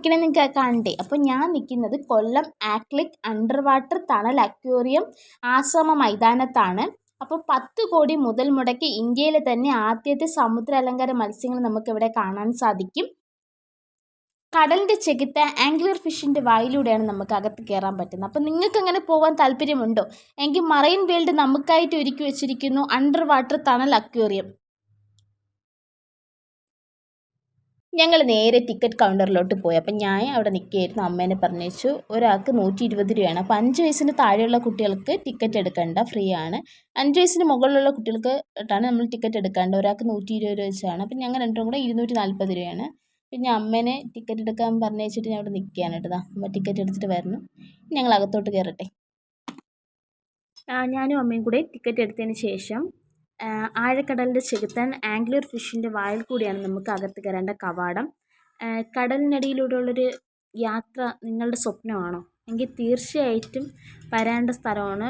നിൽക്കണേ നിങ്ങൾക്ക് കാണണ്ടേ? അപ്പോൾ ഞാൻ നിൽക്കുന്നത് കൊല്ലം ആക്ലിക് അണ്ടർ വാട്ടർ തണൽ അക്വേറിയം ആശ്രമ മൈതാനത്താണ്. അപ്പോൾ പത്ത് കോടി മുതൽ മുടക്കി ഇന്ത്യയിലെ തന്നെ ആദ്യത്തെ സമുദ്ര അലങ്കാര മത്സ്യങ്ങൾ നമുക്കിവിടെ കാണാൻ സാധിക്കും. കടലിന്റെ ചെകുത്ത ആംഗുലർ ഫിഷിന്റെ വായിലൂടെയാണ് നമുക്ക് അകത്ത് കയറാൻ പറ്റുന്നത്. അപ്പോൾ നിങ്ങൾക്ക് അങ്ങനെ പോകാൻ താല്പര്യമുണ്ടോ? എങ്കിൽ മറൈൻ വേൾഡ് നമുക്കായിട്ട് ഒരുക്കി വെച്ചിരിക്കുന്നു അണ്ടർ വാട്ടർ തണൽ അക്വേറിയം. ഞങ്ങൾ നേരെ ടിക്കറ്റ് കൗണ്ടറിലോട്ട് പോയി. അപ്പം ഞാൻ അവിടെ നിൽക്കുകയായിരുന്നു അമ്മേനെ പറഞ്ഞു ഒരാൾക്ക് നൂറ്റി ഇരുപത് രൂപയാണ്. അപ്പോൾ അഞ്ച് വയസ്സിന് താഴെയുള്ള കുട്ടികൾക്ക് ടിക്കറ്റ് എടുക്കേണ്ട ഫ്രീ ആണ്. അഞ്ച് വയസ്സിന് മുകളിലുള്ള കുട്ടികൾക്ക് ാണ് നമ്മൾ ടിക്കറ്റ് എടുക്കേണ്ടത്. ഒരാൾക്ക് നൂറ്റി ഇരുപത് രൂപ വെച്ചാണ്. അപ്പം ഞങ്ങൾ രണ്ടും കൂടെ ഇരുന്നൂറ്റി നാൽപ്പത് രൂപയാണ് പിന്നെ അമ്മേനെ ടിക്കറ്റ് എടുക്കാൻ പറഞ്ഞു വെച്ചിട്ട് ഞാൻ അവിടെ നിൽക്കുകയാണ് കേട്ടോ. അമ്മ ടിക്കറ്റ് എടുത്തിട്ട് വരണം ഞങ്ങൾ അകത്തോട്ട് കയറട്ടെ ഞാനും അമ്മയും കൂടെ ടിക്കറ്റ് എടുത്തതിന് ശേഷം ആഴക്കടലിന്റെ ചെകുത്താൻ ആംഗ്ലർ ഫിഷിന്റെ വായിൽ കൂടിയാണ് നമുക്ക് അകത്ത് കയറേണ്ട കവാടം. കടലിനടിയിലൂടെയുള്ളൊരു യാത്ര നിങ്ങളുടെ സ്വപ്നമാണോ? എങ്കിൽ തീർച്ചയായിട്ടും വരേണ്ട സ്ഥലമാണ്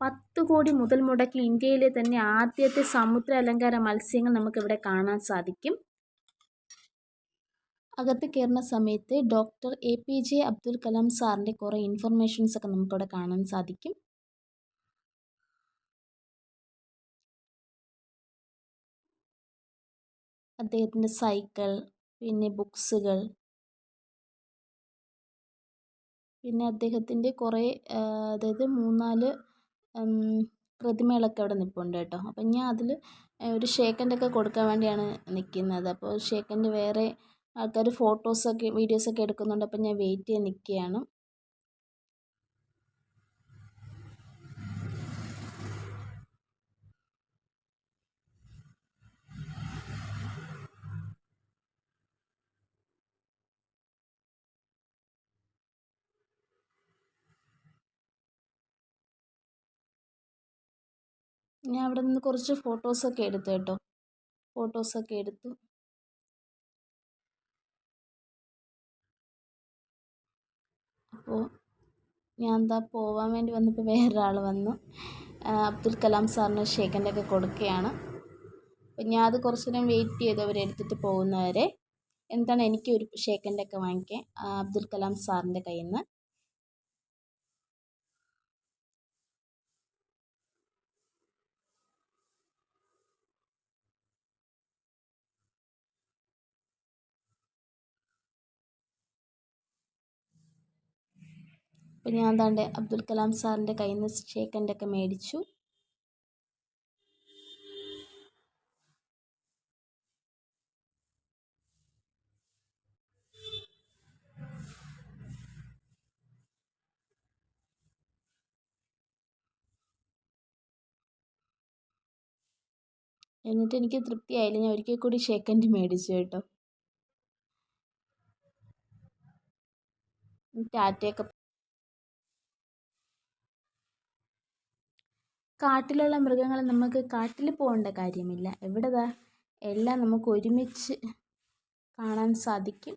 പത്ത് കോടി മുതൽ മുടക്കി ഇന്ത്യയിലെ തന്നെ ആദ്യത്തെ സമുദ്ര അലങ്കാര മത്സ്യങ്ങൾ നമുക്കിവിടെ കാണാൻ സാധിക്കും. അകത്ത് കയറുന്ന സമയത്ത് doctor A P J Abdul Kalam സാറിന്റെ കുറേ ഇൻഫർമേഷൻസ് ഒക്കെ നമുക്കിവിടെ കാണാൻ സാധിക്കും. അദ്ദേഹത്തിന്റെ സൈക്കിൾ പിന്നെ ബുക്സുകൾ. പിന്നെ അദ്ദേഹത്തിന്റെ കുറേ അതായത് മൂന്നാൽ പ്രതിമകളൊക്കെ അവിടെ നിൽപ്പുണ്ട് കേട്ടോ. അപ്പം ഞാൻ അതിൽ ഒരു ഷേക്ക് ഒക്കെ കൊടുക്കാൻ വേണ്ടിയാണ് നിൽക്കുന്നത് അപ്പോൾ ഷേക്ക് വേറെ ആൾക്കാർ ഫോട്ടോസൊക്കെ വീഡിയോസൊക്കെ എടുക്കുന്നുണ്ട്. അപ്പം ഞാൻ വെയിറ്റ് ചെയ്ത് നിൽക്കുകയാണ്. ഞാൻ അവിടെ നിന്ന് കുറച്ച് ഫോട്ടോസൊക്കെ എടുത്തു കേട്ടോ. ഫോട്ടോസൊക്കെ എടുത്തു. അപ്പോൾ ഞാൻ എന്താ പോവാൻ വേണ്ടി വന്നപ്പോൾ വേറൊരാൾ വന്നു. അബ്ദുൽ കലാം സാറിന് ഷേക്ക് ഒക്കെ കൊടുക്കുകയാണ്. അപ്പം ഞാൻ അത് കുറച്ച് നേരം വെയിറ്റ് ചെയ്തു അവരെടുത്തിട്ട് പോകുന്നവരെ. എന്താണ് എനിക്ക് ഒരു ഷേക്ക് ഒക്കെ വാങ്ങിക്കാൻ? അബ്ദുൽ കലാം സാറിന്റെ കയ്യിൽ നിന്ന്. അപ്പോൾ ഞാൻ താണ്ട് അബ്ദുൽ കലാം സാറിന്റെ കയ്യിൽ നിന്ന് ഷേക്കന്റെ ഒക്കെ മേടിച്ചു. എന്നിട്ട് എനിക്ക് തൃപ്തിയായില്ല. ഞാൻ ഒരിക്കൽ കൂടി ഷേക്കൻഡ് മേടിച്ചു കേട്ടോ. ടാറ്റയൊക്കെ കാട്ടിലുള്ള മൃഗങ്ങളെ നമുക്ക് കാട്ടിൽ പോകേണ്ട കാര്യമില്ല. എവിടെതാ? എല്ലാം നമുക്ക് ഒരുമിച്ച് കാണാൻ സാധിക്കും.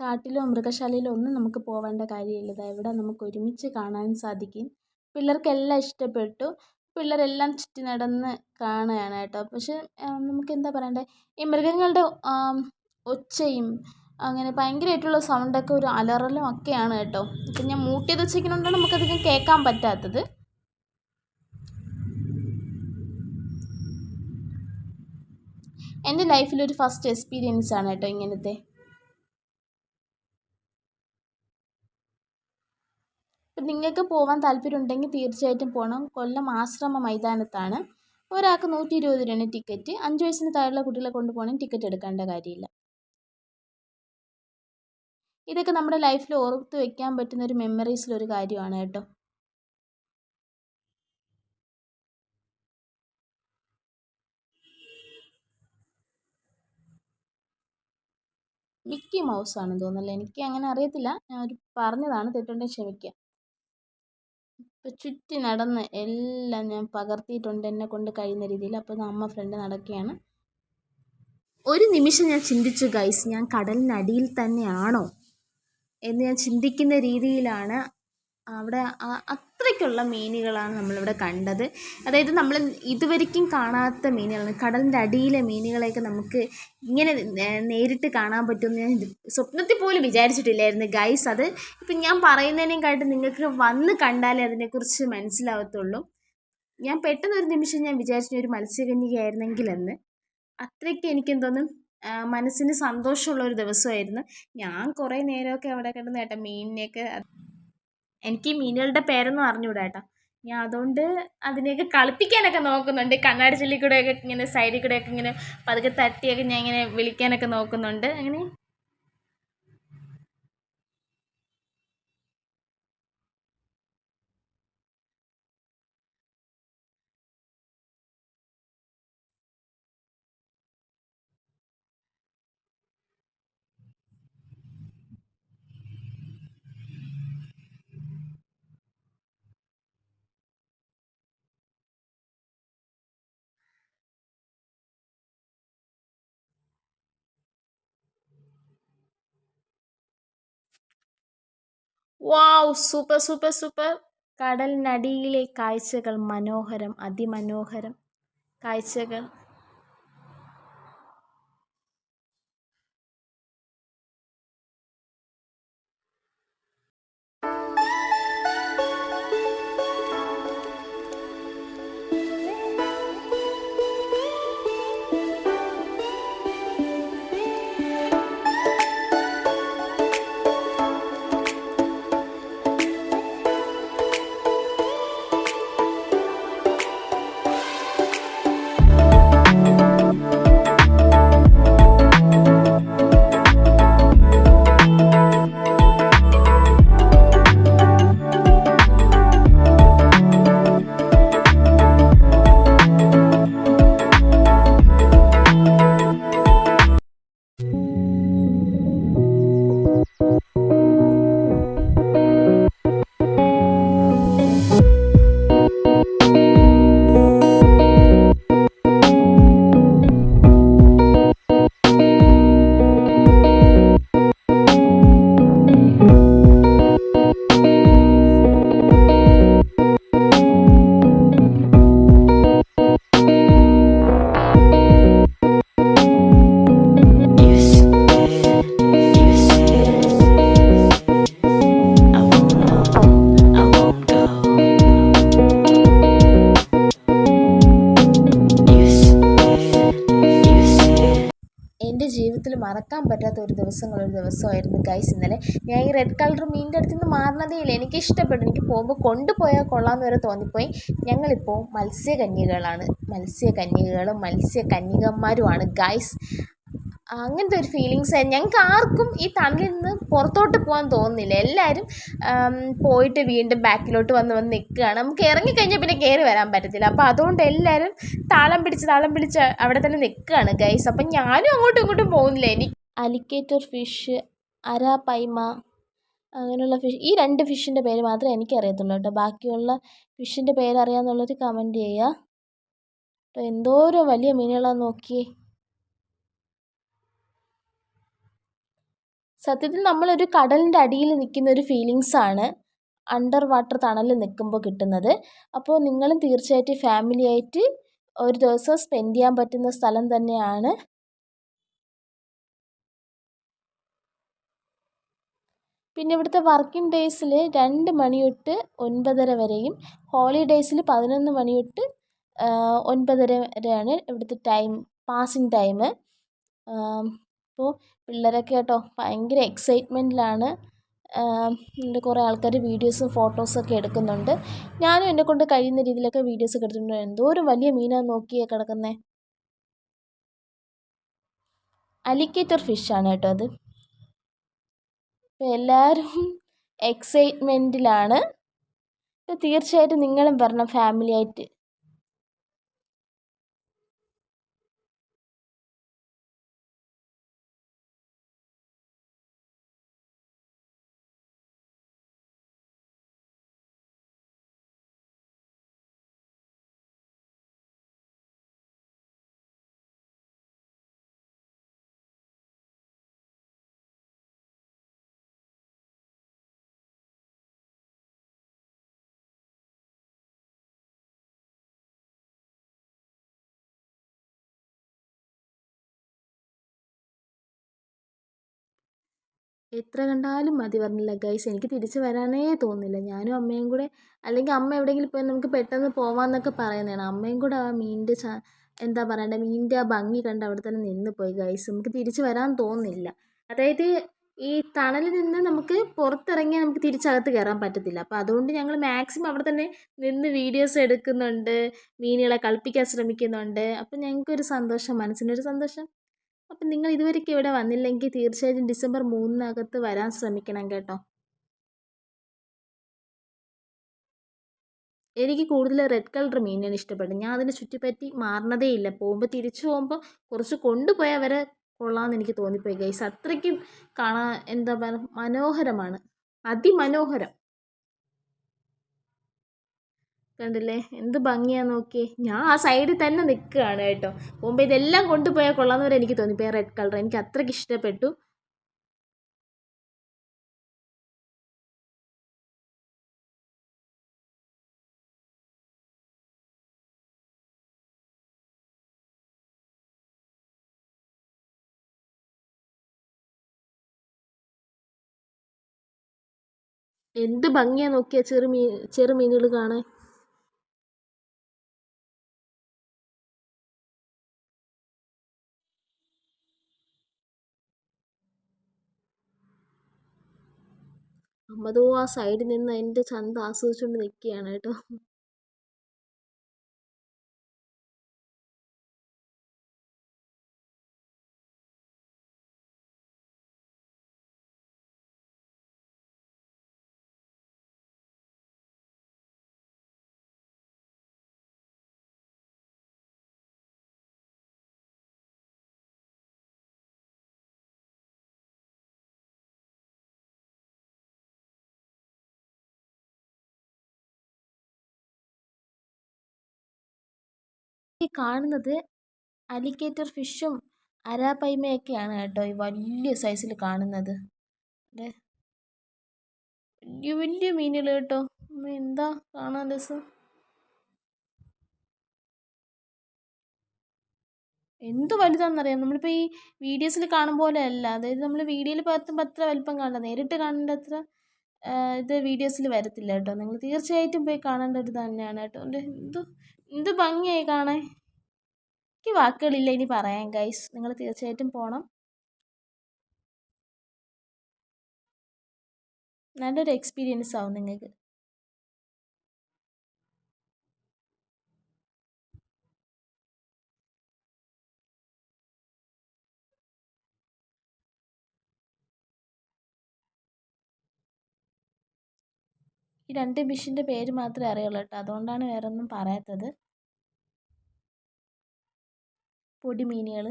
കാട്ടിലോ മൃഗശാലയിലോ ഒന്നും നമുക്ക് പോവേണ്ട കാര്യമില്ല. എവിടെ നമുക്ക് ഒരുമിച്ച് കാണാൻ സാധിക്കും. പിള്ളേർക്കെല്ലാം ഇഷ്ടപ്പെട്ടു. പിള്ളേരെല്ലാം ചുറ്റി നടന്ന് കാണുകയാണ് കേട്ടോ. പക്ഷെ നമുക്ക് എന്താ പറയണ്ടേ? ഈ മൃഗങ്ങളുടെ ഒച്ചയും അങ്ങനെ ഭയങ്കരമായിട്ടുള്ള സൗണ്ടൊക്കെ ഒരു അലറലും ഒക്കെയാണ് കേട്ടോ. ഇപ്പം ഞാൻ മൂട്ടി ചെയ്ത് വെച്ചിരിക്കുന്നതുകൊണ്ടാണ് നമുക്കധികം കേൾക്കാൻ പറ്റാത്തത്. എന്റെ ലൈഫിലൊരു ഫസ്റ്റ് എക്സ്പീരിയൻസ് ആണ് കേട്ടോ ഇങ്ങനത്തെ. ഇപ്പം നിങ്ങൾക്ക് പോകാൻ താല്പര്യമുണ്ടെങ്കിൽ തീർച്ചയായിട്ടും പോകണം കൊല്ലം ആശ്രമ മൈതാനത്താണ്. ഒരാൾക്ക് നൂറ്റി ഇരുപത് രൂപയാണ് ടിക്കറ്റ് അഞ്ച് വയസ്സിന് താഴെയുള്ള കുട്ടികളെ കൊണ്ടുപോകണമെങ്കിൽ ടിക്കറ്റ് എടുക്കേണ്ട കാര്യമില്ല. ഇതൊക്കെ നമ്മുടെ ലൈഫിൽ ഓർത്ത് വെക്കാൻ പറ്റുന്ന ഒരു മെമ്മറീസിലൊരു കാര്യമാണ് കേട്ടോ. മിക്കി മൗസ് ആണെന്ന് തോന്നുന്നല്ലേ എനിക്ക് അങ്ങനെ അറിയത്തില്ല. ഞാൻ ഒരു പറഞ്ഞതാണ് തെറ്റുണ്ടെങ്കിൽ ക്ഷമിക്കുക ഇപ്പം ചുറ്റി നടന്ന് എല്ലാം ഞാൻ പകർത്തിയിട്ടുണ്ട് എന്നെ കൊണ്ട് കഴിയുന്ന രീതിയിൽ. അപ്പോൾ അമ്മ ഫ്രണ്ട് നടക്കുകയാണ്. ഒരു നിമിഷം ഞാൻ ചിന്തിച്ചു ഗൈസ് ഞാൻ കടലിനടിയിൽ തന്നെയാണോ? എന്ന് ഞാൻ ചിന്തിക്കുന്ന രീതിയിലാണ് അവിടെ അത്രയ്ക്കുള്ള മീനുകളാണ് നമ്മളിവിടെ കണ്ടത്. അതായത് നമ്മൾ ഇതുവരേക്കും കാണാത്ത മീനുകളാണ്. കടലിന്റെ അടിയിലെ മീനുകളെയൊക്കെ നമുക്ക് ഇങ്ങനെ നേരിട്ട് കാണാൻ പറ്റുമെന്ന് ഞാൻ സ്വപ്നത്തിൽ പോലും വിചാരിച്ചിട്ടില്ലായിരുന്നു. ഗൈസ് അത് ഇപ്പം ഞാൻ പറയുന്നതിനേക്കാട്ടും നിങ്ങൾക്ക് വന്ന് കണ്ടാലേ അതിനെക്കുറിച്ച് മനസ്സിലാവത്തുള്ളൂ. ഞാൻ പെട്ടെന്ന് ഒരു നിമിഷം ഞാൻ വിചാരിച്ചു ഒരു മത്സ്യകന്യകയായിരുന്നെങ്കിലെന്ന്. അത്രയ്ക്ക് എനിക്കെന്തോന്നും മനസ്സിന് സന്തോഷമുള്ള ഒരു ദിവസമായിരുന്നു. ഞാൻ കുറേ നേരമൊക്കെ അവിടെ കിടന്ന് കേട്ടോ മീനിനെയൊക്കെ എനിക്ക് മീനുകളുടെ പേരൊന്നും അറിഞ്ഞുകൂടാ കേട്ടോ. ഞാൻ അതുകൊണ്ട് അതിനെയൊക്കെ കളിപ്പിക്കാനൊക്കെ നോക്കുന്നുണ്ട്. കണ്ണാടി ചില്ലിൽ കൂടെയൊക്കെ ഇങ്ങനെ സൈഡിൽ കൂടെയൊക്കെ ഇങ്ങനെ പതുക്കെ തട്ടിയൊക്കെ ഞാൻ ഇങ്ങനെ വിളിക്കാനൊക്കെ നോക്കുന്നുണ്ട്. അങ്ങനെ വാവ് സൂപ്പർ സൂപ്പർ സൂപ്പർ. കടലിനടിയിലെ കാഴ്ചകൾ മനോഹരം അതിമനോഹരം കാഴ്ചകൾ. മറക്കാൻ പറ്റാത്ത ഒരു ദിവസങ്ങളൊരു ദിവസമായിരുന്നു ഗൈസ് ഇന്നലെ ഞാൻ ഈ റെഡ് കളർ മീനിന്റെ അടുത്ത് നിന്ന് മാറണതേ ഇല്ല. എനിക്ക് ഇഷ്ടപ്പെട്ടു. എനിക്ക് പോകുമ്പോൾ കൊണ്ടുപോയാൽ കൊള്ളാമെന്ന് വരെ തോന്നിപ്പോയി. ഞങ്ങളിപ്പോൾ മത്സ്യകന്യകളാണ് മത്സ്യകന്യകകളും മത്സ്യകന്യകന്മാരുമാണ് ഗൈസ് അങ്ങനത്തെ ഒരു ഫീലിങ്സ് ഞങ്ങൾക്ക് ആർക്കും ഈ തണലിൽ നിന്ന് പുറത്തോട്ട് പോകാൻ തോന്നുന്നില്ല. എല്ലാവരും പോയിട്ട് വീണ്ടും ബാക്കിലോട്ട് വന്ന് വന്ന് നിൽക്കുകയാണ്. നമുക്ക് ഇറങ്ങിക്കഴിഞ്ഞാൽ പിന്നെ കയറി വരാൻ പറ്റത്തില്ല. അപ്പോൾ അതുകൊണ്ട് എല്ലാവരും താളം പിടിച്ച് താളം പിടിച്ച് അവിടെ തന്നെ നിൽക്കുകയാണ് ഗൈസ് അപ്പം ഞാനും അങ്ങോട്ടും ഇങ്ങോട്ടും പോകുന്നില്ല. എനിക്ക് അലിക്കേറ്റർ ഫിഷ് അരാപൈമ അങ്ങനെയുള്ള ഫിഷ് ഈ രണ്ട് ഫിഷിന്റെ പേര് മാത്രമേ എനിക്കറിയത്തുള്ളൂ കേട്ടോ. ബാക്കിയുള്ള ഫിഷിന്റെ പേര് അറിയാമെന്നുള്ളവർ കമന്റ് ചെയ്യുക. എന്തോരം വലിയ മീനുകളാണെന്ന് നോക്കിയേ. സത്യത്തിൽ നമ്മളൊരു കടലിന്റെ അടിയിൽ നിൽക്കുന്ന ഒരു ഫീലിങ്സാണ് അണ്ടർ വാട്ടർ തണലിൽ നിൽക്കുമ്പോൾ കിട്ടുന്നത്. അപ്പോൾ നിങ്ങളും തീർച്ചയായിട്ടും ഫാമിലിയായിട്ട് ഒരു ദിവസം സ്പെൻഡ് ചെയ്യാൻ പറ്റുന്ന സ്ഥലം തന്നെയാണ്. പിന്നെ ഇവിടുത്തെ വർക്കിംഗ് ഡേയ്സിൽ രണ്ട് മണി തൊട്ട് ഒൻപതര വരെയും ഹോളിഡേയ്സിൽ പതിനൊന്ന് മണി തൊട്ട് ഒൻപതര വരെയാണ് ഇവിടുത്തെ ടൈം പാസിംഗ് ടൈം അപ്പോൾ പിള്ളേരൊക്കെ കേട്ടോ ഭയങ്കര എക്സൈറ്റ്മെന്റിലാണ് എന്റെ കുറേ ആൾക്കാർ വീഡിയോസും ഫോട്ടോസൊക്കെ എടുക്കുന്നുണ്ട്. ഞാനും എന്നെ കൊണ്ട് കഴിയുന്ന രീതിയിലൊക്കെ വീഡിയോസ് ഒക്കെ എടുത്തിട്ടുണ്ട്. എന്തോരം വലിയ മീനാണ് നോക്കിയേ കിടക്കുന്നത് അലിക്കേറ്റർ ഫിഷാണ് കേട്ടോ അത്. അപ്പോൾ എല്ലാവരും എക്സൈറ്റ്മെന്റിലാണ് തീർച്ചയായിട്ടും നിങ്ങളും വരണം ഫാമിലി എത്ര കണ്ടാലും മതി പറഞ്ഞില്ല ഗൈസ് എനിക്ക് തിരിച്ച് വരാനേ തോന്നുന്നില്ല. ഞാനും അമ്മയും കൂടെ അല്ലെങ്കിൽ അമ്മ എവിടെയെങ്കിലും പോയി നമുക്ക് പെട്ടെന്ന് പോവാമെന്നൊക്കെ പറയുന്നതാണ്. അമ്മയും കൂടെ ആ മീനിന്റെ എന്താ പറയണ്ടേ മീനിന്റെ ആ ഭംഗി കണ്ട് അവിടെ തന്നെ നിന്ന് പോയി ഗൈസ് നമുക്ക് തിരിച്ച് വരാൻ തോന്നുന്നില്ല. അതായത് ഈ തണലിൽ നിന്ന് നമുക്ക് പുറത്തിറങ്ങിയാൽ നമുക്ക് തിരിച്ചകത്ത് കയറാൻ പറ്റത്തില്ല. അപ്പോൾ അതുകൊണ്ട് ഞങ്ങൾ മാക്സിമം അവിടെ തന്നെ നിന്ന് വീഡിയോസ് എടുക്കുന്നുണ്ട് മീനുകളെ കളിപ്പിക്കാൻ ശ്രമിക്കുന്നുണ്ട്. അപ്പോൾ ഞങ്ങൾക്കൊരു സന്തോഷം മനസ്സിനൊരു സന്തോഷം. അപ്പം നിങ്ങൾ ഇതുവരെയ്ക്കും ഇവിടെ വന്നില്ലെങ്കിൽ തീർച്ചയായിട്ടും ഡിസംബർ മൂന്നിനകത്ത് വരാൻ ശ്രമിക്കണം കേട്ടോ. എനിക്ക് കൂടുതൽ റെഡ് കളർ മീനാണ് ഇഷ്ടപ്പെട്ടത്. ഞാൻ അതിനെ ചുറ്റിപ്പറ്റി മാറണതേ ഇല്ല. പോകുമ്പോൾ തിരിച്ചു പോകുമ്പോൾ കുറച്ച് കൊണ്ടുപോയാൽ വരെ കൊള്ളാമെന്ന് എനിക്ക് തോന്നിപ്പോയി. ഗൈസ് അത്രയ്ക്കും കാണാൻ എന്താ പറയുക മനോഹരമാണ്. അതിമനോഹരം. കണ്ടില്ലേ? എന്ത് ഭംഗിയാന്ന് നോക്കിയേ. ഞാൻ ആ സൈഡിൽ തന്നെ നിൽക്കുകയാണ് കേട്ടോ. പോകുമ്പോൾ ഇതെല്ലാം കൊണ്ടുപോയാൽ കൊള്ളാമെന്ന് വരെ എനിക്ക് തോന്നി. റെഡ് കളർ എനിക്ക് അത്രയ്ക്ക് ഇഷ്ടപ്പെട്ടു. എന്ത് ഭംഗിയാ നോക്കിയാ ചെറുമീൻ ചെറുമീനുകൾ കാണാൻ. അമ്മതോ ആ സൈഡിൽ നിന്ന് അതിന്റെ ചന്ത ആസ്വദിച്ചുകൊണ്ട് നിൽക്കുകയാണ് കേട്ടോ. ഈ കാണുന്നത് അലിക്കേറ്റർ ഫിഷും അരാപ്പൈമയൊക്കെയാണ് കേട്ടോ ഈ വലിയ സൈസിൽ കാണുന്നത്. വലിയ വലിയ മീനുകൾ കേട്ടോ. എന്താ കാണാൻ രസം? എന്ത് വലുതാണെന്നറിയാം നമ്മളിപ്പോൾ ഈ വീഡിയോസിൽ കാണും പോലെ അല്ല അതായത് നമ്മൾ വീഡിയോയിൽ പകർത്തുമ്പോൾ അത്ര വലിപ്പം കാണണ്ട. നേരിട്ട് കാണേണ്ട അത്ര ഇത് വീഡിയോസിൽ വരത്തില്ല കേട്ടോ. നിങ്ങൾ തീർച്ചയായിട്ടും പോയി കാണേണ്ട ഒരു തന്നെയാണ് കേട്ടോ. എന്ത് എന്ത് ഭംഗിയായി കാണേ എനിക്ക് വാക്കുകളില്ല ഇനി പറയാൻ ഗൈസ് നിങ്ങൾ തീർച്ചയായിട്ടും പോണം. നല്ലൊരു എക്സ്പീരിയൻസ് ആവും നിങ്ങൾക്ക്. ഈ രണ്ട് ഫിഷിന്റെ പേര് മാത്രമേ അറിയുള്ളൂ കേട്ടോ. അതുകൊണ്ടാണ് വേറെ ഒന്നും പറയാത്തത്. പൊടിമീനുകൾ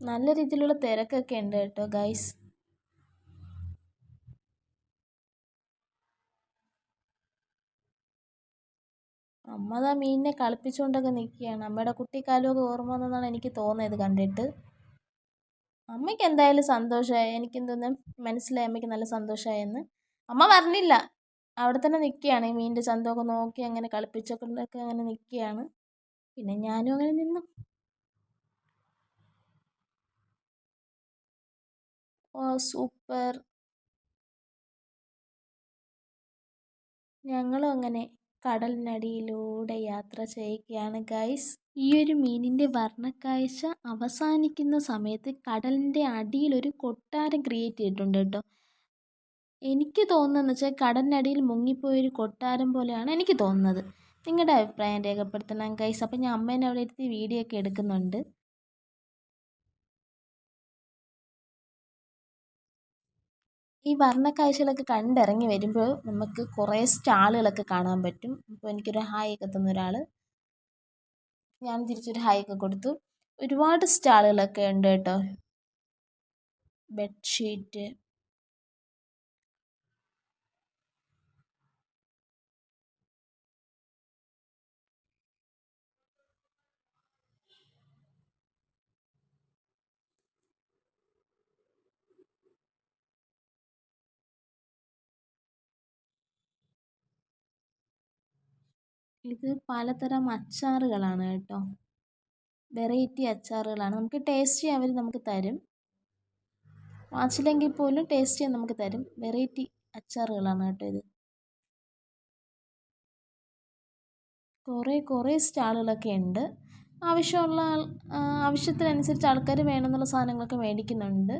നല്ല രീതിയിലുള്ള തിരക്കൊക്കെ ഉണ്ട് കേട്ടോ ഗൈസ് അമ്മ ദാ മീനിനെ കളിപ്പിച്ചുകൊണ്ടൊക്കെ നിൽക്കുകയാണ് അമ്മയുടെ കുട്ടിക്കാലമൊക്കെ ഓർമ്മ വന്നെന്നാണ് എനിക്ക് തോന്നിയത് കണ്ടിട്ട്. അമ്മയ്ക്ക് എന്തായാലും സന്തോഷമായി. എനിക്കെന്തോന്ന് മനസ്സിലായി. അമ്മയ്ക്ക് നല്ല സന്തോഷമായെന്ന്. അമ്മ പറഞ്ഞില്ല. അവിടെ തന്നെ നിൽക്കുകയാണ് ഈ മീനിന്റെ ചന്തമൊക്കെ നോക്കി അങ്ങനെ കളിപ്പിച്ചൊക്കെ അങ്ങനെ നിൽക്കുകയാണ് പിന്നെ ഞാനും അങ്ങനെ നിന്നു. Oh super. ഞങ്ങളും അങ്ങനെ. കടലിനടിയിലൂടെ യാത്ര ചെയ്യുകയാണ് ഗൈസ്. ഈ ഒരു മീനിന്റെ വർണക്കാഴ്ച അവസാനിക്കുന്ന സമയത്ത് കടലിന്റെ ഒരു കൊട്ടാരം ക്രിയേറ്റ് ചെയ്തിട്ടുണ്ട് കേട്ടോ. എനിക്ക് തോന്നുന്നതെന്ന് വെച്ചാൽ കടലിനടിയിൽ മുങ്ങിപ്പോയൊരു കൊട്ടാരം പോലെയാണ് എനിക്ക് തോന്നുന്നത്. നിങ്ങളുടെ അഭിപ്രായം രേഖപ്പെടുത്തണം ഗൈസ്. അപ്പം ഞാൻ അമ്മേനെ അവിടെ ഇരുത്തി വീഡിയോ ഒക്കെ എടുക്കുന്നുണ്ട്. ഈ വർണക്കാഴ്ചകളൊക്കെ കണ്ടിറങ്ങി വരുമ്പോൾ നമുക്ക് കുറേ സ്റ്റാളുകളൊക്കെ കാണാൻ പറ്റും. അപ്പോൾ എനിക്കൊരു ഹായ് ഒക്കെ തന്ന ഒരാൾ ഞാൻ തിരിച്ചൊരു ഹായ് ഒക്കെ കൊടുത്തു. ഒരുപാട് സ്റ്റാളുകളൊക്കെ ഉണ്ട് കേട്ടോ. ബെഡ്ഷീറ്റ് ഇത് പലതരം അച്ചാറുകളാണ് കേട്ടോ. വെറൈറ്റി അച്ചാറുകളാണ്. നമുക്ക് ടേസ്റ്റ് അവർ നമുക്ക് തരും. വാച്ചില്ലെങ്കിൽ പോലും ടേസ്റ്റ് നമുക്ക് തരും. വെറൈറ്റി അച്ചാറുകളാണ് കേട്ടോ ഇത്. കുറേ കുറേ സ്റ്റാളുകളൊക്കെ ഉണ്ട്. ആവശ്യമുള്ള ആവശ്യത്തിനനുസരിച്ച് ആൾക്കാർ വേണമെന്നുള്ള സാധനങ്ങളൊക്കെ മേടിക്കുന്നുണ്ട്.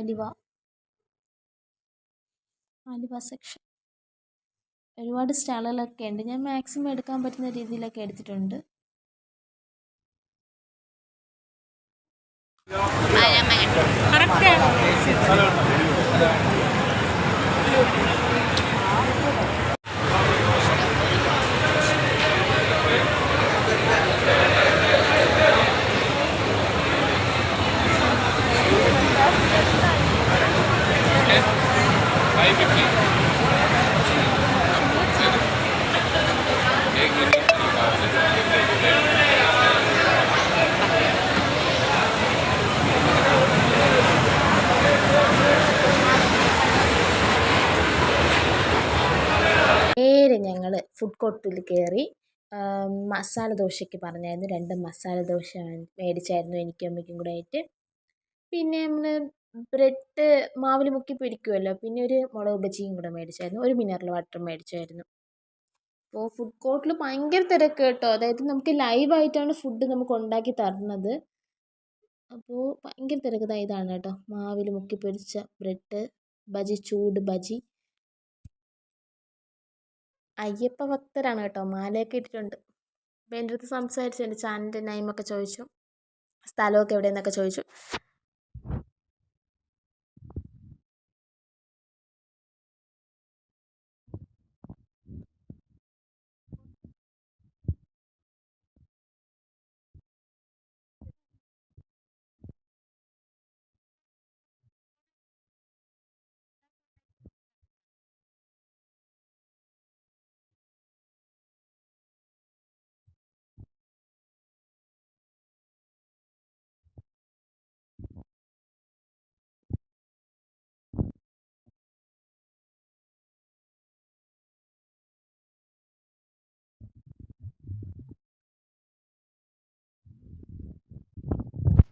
അലുവ. അലുവ സെക്ഷൻ ഒരുപാട് സ്റ്റാളുകളൊക്കെ ഉണ്ട്. ഞാൻ മാക്സിമം എടുക്കാൻ പറ്റുന്ന രീതിയിലൊക്കെ എടുത്തിട്ടുണ്ട്. നേരെ ഞങ്ങൾ ഫുഡ് കോർട്ടിൽ കയറി. മസാല ദോശയ്ക്ക് പറഞ്ഞായിരുന്നു. രണ്ട് മസാല ദോശ മേടിച്ചായിരുന്നു എനിക്കും അമ്മയ്ക്കും കൂടെ ആയിട്ട്. പിന്നെ നമ്മൾ ബ്രെഡ് മാവിൽ മുക്കി പിടിക്കുമല്ലോ പിന്നെ ഒരു മുളക് ബജിയും കൂടെ മേടിച്ചായിരുന്നു. ഒരു മിനറൽ വാട്ടർ മേടിച്ചായിരുന്നു. അപ്പോൾ ഫുഡ് കോർട്ടിൽ ഭയങ്കര തിരക്ക് കേട്ടോ. അതായത് നമുക്ക് ലൈവായിട്ടാണ് ഫുഡ് നമുക്ക് ഉണ്ടാക്കി തരുന്നത്. അപ്പോൾ ഭയങ്കര തിരക്ക് ഇതാണ് കേട്ടോ. മാവിൽ മുക്കി പൊരിച്ച ബ്രെഡ് ബജി ചൂട് ബജി. അയ്യപ്പ ഭക്തരാണ് കേട്ടോ. മാലയൊക്കെ ഇട്ടിട്ടുണ്ട്. അപ്പോൾ എന്റെ അടുത്ത് സംസാരിച്ചു എന്റെ ചാനലിന്റെ നെയിമൊക്കെ ചോദിച്ചു. സ്ഥലമൊക്കെ എവിടെയെന്നൊക്കെ ചോദിച്ചു.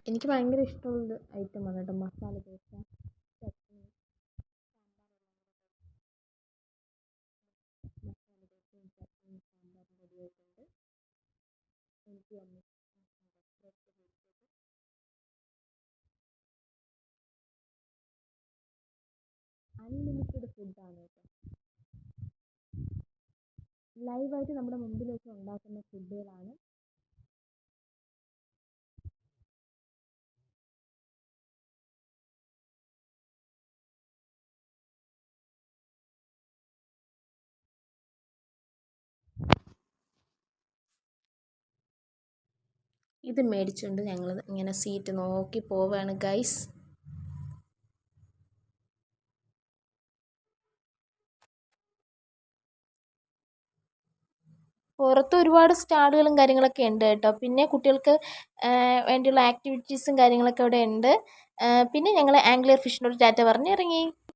എനിക്ക് ഭയങ്കര ഇഷ്ടമുള്ളൊരു ഐറ്റമാണ് കേട്ടോ മസാല ദോശ ചട്നി മസാല ദോശ ചട്നിയും സാമ്പാറും റെഡി ആയിട്ടുണ്ട് എനിക്കും അൺലിമിറ്റഡ് ഫുഡാണ് കേട്ടോ ലൈവായിട്ട് നമ്മുടെ മുമ്പിൽ വെച്ച് ഉണ്ടാക്കുന്ന ഫുഡുകളാണ് ഇത് മേടിച്ചുകൊണ്ട് ഞങ്ങൾ ഇങ്ങനെ സീറ്റ് നോക്കി പോവുകയാണ് ഗൈസ് പുറത്ത് ഒരുപാട് സ്റ്റാളുകളും കാര്യങ്ങളൊക്കെ ഉണ്ട് കേട്ടോ. പിന്നെ കുട്ടികൾക്ക് വേണ്ടിയുള്ള ആക്ടിവിറ്റീസും കാര്യങ്ങളൊക്കെ അവിടെ ഉണ്ട്. പിന്നെ ഞങ്ങൾ ആംഗ്ലിയർ ഫിഷിനോട് ടാറ്റ പറഞ്ഞ് ഇറങ്ങി.